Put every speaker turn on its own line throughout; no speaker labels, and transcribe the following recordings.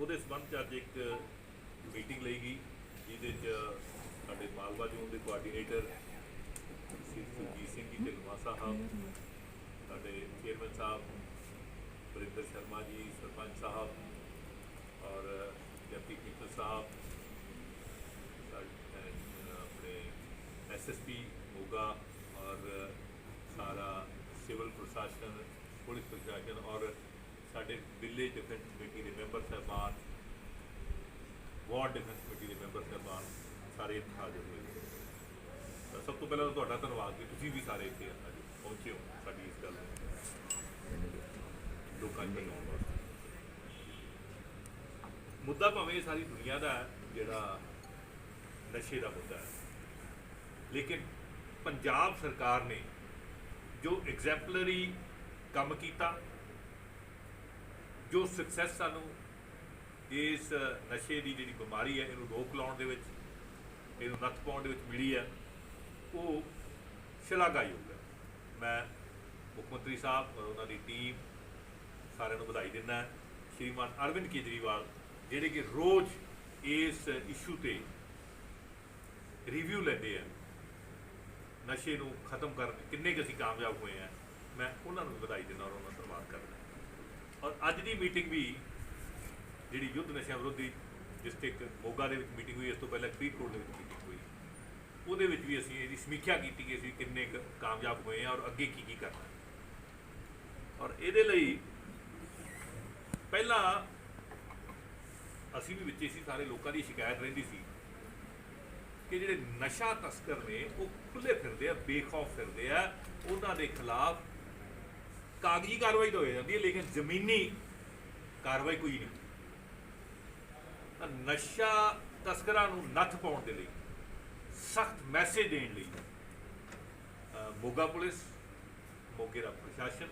ਉਹਦੇ ਸੰਬੰਧ 'ਚ ਅੱਜ ਇੱਕ ਮੀਟਿੰਗ ਲਈ ਗਈ ਜਿਹਦੇ 'ਚ ਸਾਡੇ ਮਾਲਵਾ ਜ਼ੋਨ ਦੇ ਕੋਆਰਡੀਨੇਟਰ ਸ਼੍ਰੀ ਸੁਰਜੀਤ ਸਿੰਘ ਜੀ ਢਿੱਲੋਂ ਸਾਹਿਬ ਸਾਡੇ ਚੇਅਰਮੈਨ ਸਾਹਿਬ ਵਰਿੰਦਰ ਸ਼ਰਮਾ ਜੀ ਸਰਪੰਚ ਸਾਹਿਬ ਔਰ ਡਿਪਟੀ ਕਮਿਸ਼ਨਰ ਸਾਹਿਬ ਸਾਡੇ, ਅਹ, ਆਪਣੇ ਐਸਐਸਪੀ ਮੋਗਾ ਔਰ ਸਾਰਾ ਸਿਵਲ ਪ੍ਰਸ਼ਾਸਨ ਪੁਲਿਸ ਪ੍ਰਸ਼ਾਸਨ ਔਰ ਸਾਡੇ ਵਿਲੇਜ ਡਿਫੈਂਸ ਕਮੇਟੀ ਦੇ ਮੈਂਬਰ ਸਾਹਿਬਾਨ ਵਾਰਡ ਡਿਫੈਂਸ ਕਮੇਟੀ ਦੇ ਮੈਂਬਰ ਸਾਹਿਬਾਨ ਸਾਰੇ ਇੱਥੇ ਹਾਜ਼ਰ ਹੋਏ ਤਾਂ ਸਭ ਤੋਂ ਪਹਿਲਾਂ ਤਾਂ ਤੁਹਾਡਾ ਧੰਨਵਾਦ ਕਿ ਤੁਸੀਂ ਵੀ ਸਾਰੇ ਇੱਥੇ ਅੱਜ ਪਹੁੰਚੇ ਹੋ ਸਾਡੀ ਇਸ ਗੱਲ ਨੂੰ ਲੋਕਾਂ ਨੂੰ ਪਹੁੰਚਾਉਣ ਵਾਸਤੇ। ਮੁੱਦਾ ਭਾਵੇਂ ਸਾਰੀ ਦੁਨੀਆ ਦਾ ਜਿਹੜਾ ਨਸ਼ੇ ਦਾ ਮੁੱਦਾ ਹੈ। ਲੇਕਿਨ ਪੰਜਾਬ ਸਰਕਾਰ ਨੇ ਜੋ ਐਗਜ਼ੈਂਪਲਰੀ ਕੰਮ ਕੀਤਾ ਜੋ ਸਕਸੈਸ ਸਾਨੂੰ ਇਸ ਨਸ਼ੇ ਦੀ ਜਿਹੜੀ ਬਿਮਾਰੀ ਹੈ, ਇਹਨੂੰ ਰੋਕ ਲਾਉਣ ਦੇ ਵਿੱਚ, ਇਹਨੂੰ ਨੱਥ ਪਾਉਣ ਦੇ ਵਿੱਚ ਮਿਲੀ ਹੈ, ਉਹ ਸ਼ਲਾਘਾਯੋਗ ਹੈ। ਮੈਂ ਮੁੱਖ ਮੰਤਰੀ ਸਾਹਿਬ ਔਰ ਉਹਨਾਂ ਦੀ ਟੀਮ ਸਾਰਿਆਂ ਨੂੰ ਵਧਾਈ ਦਿੰਦਾ ਸ਼੍ਰੀਮਾਨ ਅਰਵਿੰਦ ਕੇਜਰੀਵਾਲ, ਜਿਹੜੇ ਕਿ ਰੋਜ਼ ਇਸ ਇਸ਼ੂ ਤੇ ਰਿਵਿਊ ਲੈਂਦੇ ਆ, ਨਸ਼ੇ ਨੂੰ ਖਤਮ ਕਰਨ ਕਿੰਨੇ ਕੁ ਅਸੀਂ ਕਾਮਯਾਬ ਹੋਏ ਆ, ਮੈਂ ਉਹਨਾਂ ਨੂੰ ਵੀ ਵਧਾਈ ਦਿੰਦਾ ਔਰ ਉਹਨਾਂ ਦਾ ਧੰਨਵਾਦ ਕਰਦਾ ਔਰ ਅੱਜ ਦੀ ਮੀਟਿੰਗ ਵੀ ਜਿਹੜੀ ਯੁੱਧ ਨਸ਼ਾ ਵਿਰੋਧੀ ਡਿਸਟ੍ਰਿਕਟ ਮੋਗਾ ਦੇ ਵਿੱਚ ਮੀਟਿੰਗ ਹੋਈ, ਇਸ ਤੋਂ ਪਹਿਲਾਂ ਫਰੀਦਕੋਟ ਦੇ ਵਿੱਚ ਮੀਟਿੰਗ ਹੋਈ। ਉਹਦੇ ਵਿੱਚ ਵੀ ਅਸੀਂ ਇਹਦੀ ਸਮੀਖਿਆ ਕੀਤੀ ਕਿ ਅਸੀਂ ਕਿੰਨੇ ਕੁ ਕਾਮਯਾਬ ਹੋਏ ਆ ਔਰ ਅੱਗੇ ਕੀ ਕੀ ਕਰਨਾ ਔਰ ਇਹਦੇ ਲਈ ਪਹਿਲਾਂ ਅਸੀਂ ਵੀ ਵਿੱਚੇ ਸੀ, ਸਾਰੇ ਲੋਕਾਂ ਦੀ ਸ਼ਿਕਾਇਤ ਰਹਿੰਦੀ ਸੀ ਕਿ ਜਿਹੜੇ ਨਸ਼ਾ ਤਸਕਰ ਨੇ ਉਹ ਖੁੱਲੇ ਫਿਰਦੇ ਆ, ਬੇਖੌਫ ਫਿਰਦੇ ਆ, ਉਹਨਾਂ ਦੇ ਖਿਲਾਫ ਕਾਗਜ਼ੀ ਕਾਰਵਾਈ ਤਾਂ ਹੋ ਜਾਂਦੀ ਹੈ, ਲੇਕਿਨ ਜ਼ਮੀਨੀ ਕਾਰਵਾਈ ਕੋਈ ਨਹੀਂ। ਤਾਂ ਨਸ਼ਾ ਤਸਕਰਾਂ ਨੂੰ ਨੱਥ ਪਾਉਣ ਦੇ ਲਈ, ਸਖਤ ਮੈਸੇਜ ਦੇਣ ਲਈ ਮੋਗਾ ਪੁਲਿਸ, ਮੋਗੇ ਦਾ ਪ੍ਰਸ਼ਾਸਨ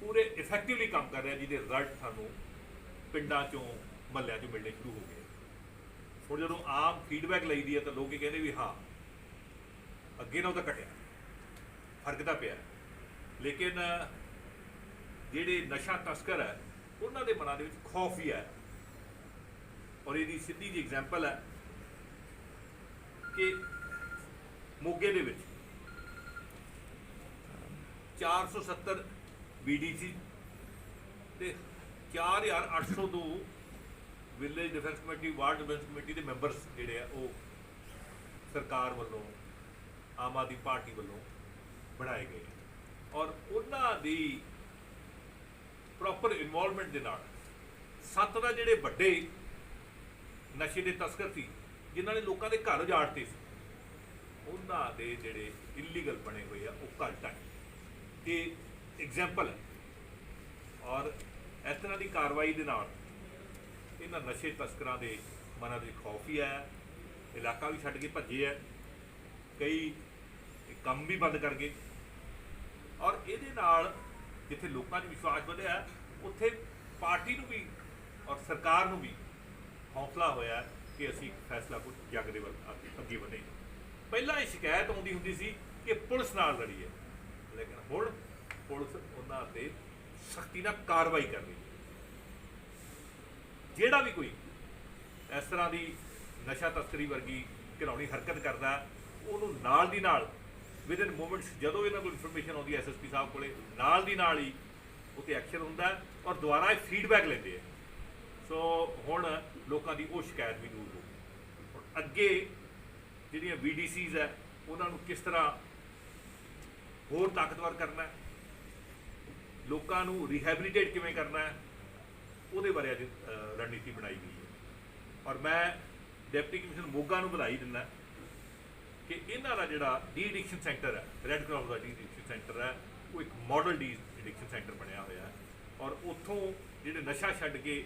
ਪੂਰੇ ਇਫੈਕਟਿਵਲੀ ਕੰਮ ਕਰ ਰਿਹਾ, ਜਿਹਦੇ ਰਿਜ਼ਲਟ ਸਾਨੂੰ ਪਿੰਡਾਂ ਚੋਂ, ਮਹੱਲਿਆਂ ਚੋਂ ਮਿਲਣੇ ਸ਼ੁਰੂ ਹੋ ਗਏ। ਹੁਣ ਜਦੋਂ ਆਮ ਫੀਡਬੈਕ ਲਈਦੀ ਹੈ ਤਾਂ ਲੋਕ ਇਹ ਕਹਿੰਦੇ ਵੀ ਹਾਂ, ਅੱਗੇ ਨਾਲੋਂ ਤਾਂ ਘਟਿਆ। ਫ਼ਰਕ ਤਾਂ ਪਿਆ। ਲੇਕਿਨ, ਜਿਹੜੇ ਨਸ਼ਾ ਤਸਕਰ ਹੈ, ਉਹਨਾਂ ਦੇ ਮਨਾਂ ਦੇ ਵਿੱਚ ਖੌਫ ਹੀ ਹੈ। ਔਰ ਇਹਦੀ ਸਿੱਧੀ ਜੀ ਐਗਜ਼ਾਮਪਲ ਹੈ ਕਿ ਮੋਗੇ ਦੇ ਵਿੱਚ 470 ਬੀਡੀਸੀ ਤੇ 4802 village defence committee ward defence committee ਦੇ ਮੈਂਬਰਸ ਜਿਹੜੇ ਆ, ਉਹ ਸਰਕਾਰ ਵੱਲੋਂ, ਆਮ ਆਦਮੀ ਪਾਰਟੀ ਵੱਲੋਂ ਬਣਾਏ ਗਏ ਔਰ ਉਹਨਾਂ ਦੀ ਪ੍ਰੋਪਰ ਇਨਵੋਲਵਮੈਂਟ ਦੇ ਨਾਲ ਸੱਤ ਦਾ ਜਿਹੜੇ ਵੱਡੇ ਨਸ਼ੇ ਦੇ ਤਸਕਰ ਸੀ, ਜਿਨ੍ਹਾਂ ਨੇ ਲੋਕਾਂ ਦੇ ਘਰ ਉਜਾੜਤੇ ਸੀ, ਉਹਨਾਂ ਦੇ ਜਿਹੜੇ ਇਲੀਗਲ ਬਣੇ ਹੋਏ ਆ, ਉਹ ਘਰ ਢਾਏ ਇਹ ਐਗਜ਼ਾਮਪਲ ਹੈ। ਔਰ ਇਸ ਤਰ੍ਹਾਂ ਦੀ ਕਾਰਵਾਈ ਦੇ ਨਾਲ ਇਹਨਾਂ ਨਸ਼ੇ ਤਸਕਰਾਂ ਦੇ ਮਨਾਂ ਦੇ ਵਿੱਚ ਖੌਫ ਹੀ ਆਇਆ। ਇਲਾਕਾ ਵੀ ਛੱਡ ਕੇ ਭੱਜੇ ਆ। ਕਈ ਕੰਮ ਵੀ ਬੰਦ ਕਰ ਗਏ। ਔਰ ਇਹਦੇ ਨਾਲ ਜਿੱਥੇ ਲੋਕਾਂ 'ਚ ਵਿਸ਼ਵਾਸ ਵਧਿਆ, ਉੱਥੇ ਪਾਰਟੀ ਨੂੰ ਵੀ ਔਰ ਸਰਕਾਰ ਨੂੰ ਵੀ ਹੌਸਲਾ ਹੋਇਆ ਕਿ ਅਸੀਂ ਫੈਸਲਾ ਕੁਝ ਜੱਗ ਦੇ ਵੱਲ ਅੱਗੇ- ਵਧੇ। ਪਹਿਲਾਂ ਇਹ ਸ਼ਿਕਾਇਤ ਆਉਂਦੀ ਹੁੰਦੀ ਸੀ ਕਿ ਪੁਲਿਸ ਨਾਲ ਲੜੀ ਹੈ ਲੇਕਿਨ ਹੁਣ ਪੁਲਿਸ ਉਹਨਾਂ ਤੇ ਸਖਤੀ ਨਾਲ ਕਾਰਵਾਈ ਕਰ ਰਹੀ ਹੈ। ਜਿਹੜਾ ਵੀ ਕੋਈ ਇਸ ਤਰ੍ਹਾਂ ਦੀ ਨਸ਼ਾ ਤਸਕਰੀ ਵਰਗੀ ਘਿਰਾਉਣੀ ਹਰਕਤ ਕਰਦਾ, ਉਹਨੂੰ ਨਾਲ ਦੀ ਨਾਲ ਵਿਦਨ ਮੂਮੈਂਟਸ ਜਦੋਂ ਇਹਨਾਂ ਕੋਲ ਇਨਫੋਰਮੇਸ਼ਨ ਆਉਂਦੀ ਹੈ ਐਸਐਸਪੀ ਸਾਹਿਬ ਕੋਲੇ, ਨਾਲ ਦੀ ਨਾਲ ਹੀ ਉੱਤੇ ਐਕਸ਼ਨ ਹੁੰਦਾ ਔਰ ਦੁਬਾਰਾ ਫੀਡਬੈਕ ਲੈਂਦੇ ਆ ਸੋ ਹੁਣ ਲੋਕਾਂ ਦੀ ਉਹ ਸ਼ਿਕਾਇਤ ਵੀ ਦੂਰ ਹੋ ਗਈ। ਅੱਗੇ ਜਿਹੜੀਆਂ ਵੀਡੀਸੀਜ਼ ਹੈ, ਉਹਨਾਂ ਨੂੰ ਕਿਸ ਤਰ੍ਹਾਂ ਹੋਰ ਤਾਕਤਵਰ ਕਰਨਾ ਹੈ? ਲੋਕਾਂ ਨੂੰ ਰਿਹੈਬਿਲਿਟੇਟ ਕਿਵੇਂ ਕਰਨਾ ਹੈ? ਉਹਦੇ ਬਾਰੇ ਅੱਜ ਰਣਨੀਤੀ ਬਣਾਈ ਗਈ ਹੈ। ਔਰ ਮੈਂ ਡਿਪਟੀ ਕਮਿਸ਼ਨਰ ਮੋਗਾ ਨੂੰ ਵਧਾਈ ਦਿੰਦਾ ਕਿ ਇਹਨਾਂ ਦਾ ਜਿਹੜਾ ਡੀ ਐਡਿਕਸ਼ਨ ਸੈਂਟਰ ਹੈ ਰੈੱਡ ਕਰਾਸ ਦਾ ਡੀ ਐਡਿਕਸ਼ਨ ਸੈਂਟਰ ਹੈ, ਉਹ ਇੱਕ ਮਾਡਲ ਡੀ ਐਡਿਕਸ਼ਨ ਸੈਂਟਰ ਬਣਿਆ ਹੋਇਆ ਹੈ। ਔਰ ਉੱਥੋਂ ਜਿਹੜੇ ਨਸ਼ਾ ਛੱਡ ਕੇ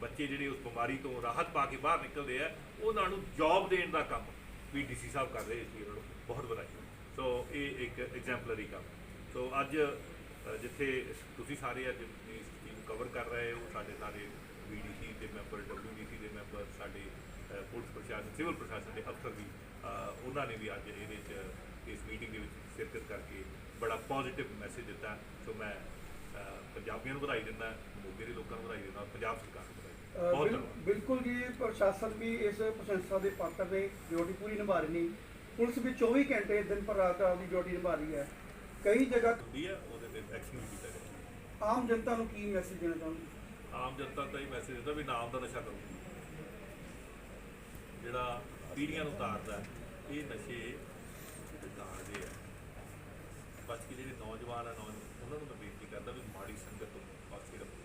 ਬੱਚੇ ਜਿਹੜੇ ਉਸ ਬਿਮਾਰੀ ਤੋਂ ਰਾਹਤ ਪਾ ਕੇ ਬਾਹਰ ਨਿਕਲਦੇ ਆ, ਉਹਨਾਂ ਨੂੰ ਜੌਬ ਦੇਣ ਦਾ ਕੰਮ ਵੀ ਡੀਸੀ ਸਾਹਿਬ ਕਰ ਰਹੇ ਇਸ ਲਈ ਉਹਨਾਂ ਨੂੰ। ਬਹੁਤ ਵਧਾਈ। ਸੋ ਇਹ ਇੱਕ ਐਗਜੈਂਪਲਰੀ ਕੰਮ। ਸੋ ਅੱਜ ਜਿੱਥੇ ਤੁਸੀਂ ਸਾਰੇ ਅੱਜ ਇਸ ਟੀਮ ਕਵਰ ਕਰ ਰਹੇ ਹੋ, ਸਾਡੇ ਸਾਰੇ ਬੀਡੀਸੀ ਦੇ ਮੈਂਬਰ ਡਬਲਯੂਡੀਸੀ ਦੇ ਮੈਂਬਰ ਸਾਡੇ ਪੁਲਿਸ ਪ੍ਰਸ਼ਾਸਨ ਸਿਵਲ ਪ੍ਰਸ਼ਾਸਨ ਦੇ ਅਫਸਰ ਵੀ ਉਹਨਾਂ ਨੇ ਵੀ ਅੱਜ ਇਹਦੇ 'ਚ ਇਸ ਮੀਟਿੰਗ ਦੇ ਵਿੱਚ ਸ਼ਿਰਕਤ ਕਰਕੇ ਬੜਾ ਪੋਜ਼ਿਟਿਵ ਮੈਸੇਜ ਦਿੱਤਾ। ਸੋ ਮੈਂ ਪੰਜਾਬੀਆਂ ਨੂੰ ਵਧਾਈ ਦਿੰਦਾ ਮੋਗੇ ਦੇ ਲੋਕਾਂ ਨੂੰ ਵਧਾਈ ਦਿੰਦਾ ਪੰਜਾਬ ਸਰਕਾਰ ਨੂੰ ਵਧਾਈ
ਬਿਲਕੁਲ ਜੀ ਪ੍ਰਸ਼ਾਸਨ ਵੀ ਇਸ ਪ੍ਰਸ਼ੰਸਾ ਦੇ ਪਾਤਰ ਨੇ ਡਿਊਟੀ ਪੂਰੀ ਨਿਭਾ ਰਹੀ ਨੇ ਪੁਲਿਸ ਵੀ 24 ਘੰਟੇ ਦਿਨ ਪਰ ਰਾਤ ਆਪਦੀ ਡਿਊਟੀ ਨਿਭਾ ਰਹੀ ਹੈ। ਕਈ ਜਗ੍ਹਾ
ਹੁੰਦੀ ਹੈ ਉਹਦੇ ਤੇ ਐਕਸ਼ਨ ਵੀ ਕੀਤਾ ਜਾਏ
ਆਮ ਜਨਤਾ ਨੂੰ ਕੀ ਮੈਸੇਜ ਦੇਣਾ ਚਾਹੁੰਦੇ
ਆਮ ਜਨਤਾ ਤਾਂ ਇਹ ਮੈਸੇਜ ਦਿੱਤਾ ਵੀ ਨਾਮ ਦਾ ਨਸ਼ਾ ਕਰੋ। ਜਿਹੜਾ ਪੀੜ੍ਹੀਆਂ ਨੂੰ ਉਤਾਰਦਾ ਇਹ ਨਸ਼ੇ ਜਿਹੜੇ ਤਾਰਦੇ ਆ। ਬਚ ਕੇ ਜਿਹੜੇ ਨੌਜਵਾਨ ਆ ਨੌਜਵਾਨ ਉਹਨਾਂ ਨੂੰ ਮੈਂ ਬੇਨਤੀ ਕਰਦਾ ਵੀ ਮਾੜੀ ਸੰਗਤ ਤੋਂ ਪਾਸੇ ਰਹੋ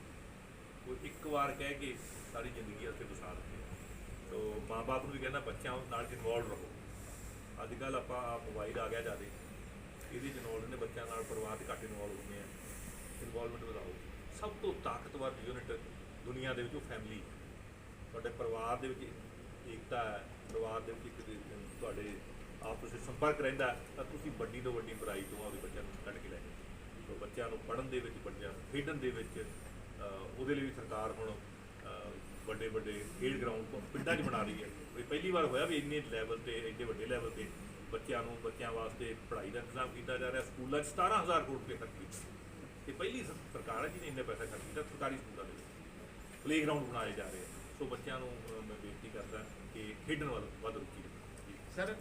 ਕੋਈ ਇੱਕ ਵਾਰ ਕਹਿ ਕੇ ਸਾਰੀ ਜ਼ਿੰਦਗੀ ਉੱਥੇ ਵਸਾ ਦਿੰਦੇ ਆ ਸੋ ਮਾਪੇ ਨੂੰ ਵੀ ਕਹਿੰਦਾ ਬੱਚਿਆਂ ਨਾਲ ਇਨਵੋਲਵ ਰਹੋ। ਅੱਜ ਕੱਲ ਆਪਾਂ ਮੋਬਾਈਲ ਆ ਗਿਆ ਜਿਆਦੇ। ਇਹਦੇ ਚ ਇਨਵੋਲਵ ਨੇ, ਬੱਚਿਆਂ ਨਾਲ ਪਰਿਵਾਰ ਦੇ ਘੱਟ ਇਨਵੋਲਵ ਹੁੰਦੇ ਆ। ਇਨਵੋਲਵਮੈਂਟ ਵਧਾਓ। ਸਭ ਤੋਂ ਤਾਕਤਵਰ ਯੂਨਿਟ ਦੁਨੀਆ ਦੇ ਵਿੱਚ ਉਹ ਫੈਮਿਲੀ ਤੁਹਾਡੇ ਪਰਿਵਾਰ ਦੇ ਵਿੱਚ ਏਕਤਾ ਹੈ। ਪਰਿਵਾਰ ਦੇ ਵਿੱਚ ਇੱਕ ਦੂਜੇ ਨੂੰ ਤੁਹਾਡੇ ਆਪਸ ਵਿੱਚ ਸੰਪਰਕ ਰਹਿੰਦਾ, ਤਾਂ ਤੁਸੀਂ ਵੱਡੀ ਤੋਂ ਵੱਡੀ ਬੁਰਾਈ ਤੋਂ ਆਪਦੇ ਬੱਚਿਆਂ ਨੂੰ ਕੱਢ ਕੇ ਲੈ ਜਾਓ। ਸੋ ਬੱਚਿਆਂ ਨੂੰ ਪੜ੍ਹਨ ਦੇ ਵਿੱਚ, ਬੱਚਿਆਂ ਨੂੰ ਖੇਡਣ ਦੇ ਵਿੱਚ ਉਹਦੇ ਲਈ ਵੀ ਸਰਕਾਰ ਹੁਣ ਵੱਡੇ ਵੱਡੇ ਖੇਡ ਗਰਾਊਂਡ ਪਿੰਡਾਂ 'ਚ ਬਣਾ ਰਹੀ ਹੈ। ਇਹ ਪਹਿਲੀ ਵਾਰ ਹੋਇਆ ਵੀ ਇੰਨੇ ਲੈਵਲ ਤੇ, ਇੰਨੇ ਵੱਡੇ ਲੈਵਲ ਤੇ ਬੱਚਿਆਂ ਨੂੰ, ਬੱਚਿਆਂ ਵਾਸਤੇ ਪੜ੍ਹਾਈ ਦਾ ਇੰਤਜ਼ਾਮ ਕੀਤਾ ਜਾ ਰਿਹਾ। ਸਕੂਲਾਂ 'ਚ 17000 ਕਰੋੜ ਰੁਪਏ ਖਰਚ ਕੀਤੇ। ਇਹ ਪਹਿਲੀ ਸਰਕਾਰ ਹੈ ਜਿਹਨੇ ਇੰਨੇ ਪੈਸਾ ਖਰਚ ਕੀਤਾ, ਸਰਕਾਰੀ ਸਕੂਲਾਂ ਦੇ ਵਿੱਚ। ਪਲੇਗਰਾਉਂਡ ਬਣਾਏ ਜਾ ਰਹੇ ਆ। ਸੋ ਬੱਚਿਆਂ ਨੂੰ ਮੈਂ ਬੇਨਤੀ ਕਰਦਾ ਕਿ ਖੇਡਣ ਵੱਲ ਵੱਧ ਰੁਚੀ ਰੱਖੋ।
ਸਰ